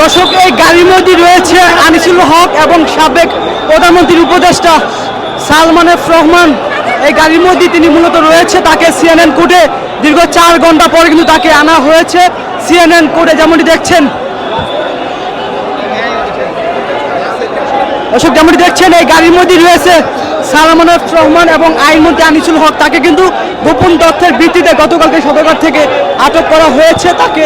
দর্শক, এই গাড়ির মধ্যে রয়েছে আনিসুল হক এবং সাবেক প্রধানমন্ত্রীর উপদেষ্টা সালমান এফ রহমান। এই গাড়ির মধ্যে তিনি মূলত রয়েছে, তাকে সিএনএন কোর্টে দীর্ঘ চার ঘণ্টা পরে কিন্তু তাকে আনা হয়েছে। সিএনএন কোর্টে যেমনটি দেখছেন, দর্শক, যেমনটি দেখছেন, এই গাড়ির মধ্যে রয়েছে সালমান এফ রহমান এবং আইনমন্ত্রী আনিসুল হক। তাকে কিন্তু গোপন তথ্যের ভিত্তিতে গতকালকে সদরঘাট থেকে আটক করা হয়েছে। তাকে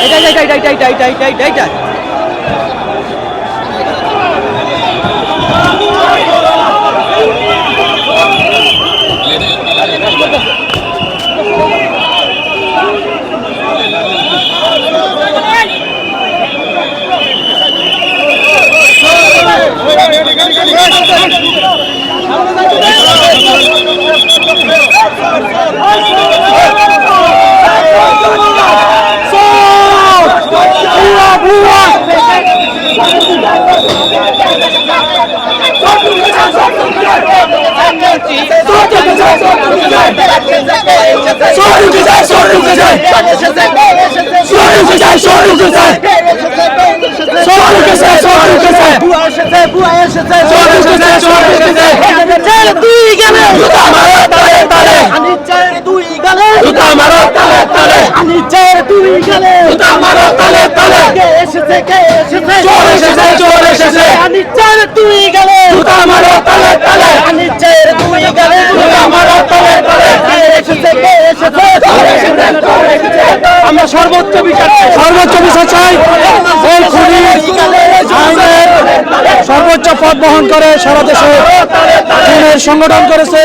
এইটা এইটা এইটা এইটা এইটা এইটা এইটা এইটা তুই গেলে আমি চাই তুই গেলে আমি চাই তুই গেলে কে এসেছে কে এসেছে চোর এসেছে, চোর এসেছে। আমি চাই তুই গেলে আমি চাই তুই গেলে কে এসেছে কে এসেছে আমরা সর্বোচ্চ বিচার। সর্বোচ্চ বিচার চাই সর্বোচ্চ পদ বহন করে সারা দেশে সংগঠন করেছে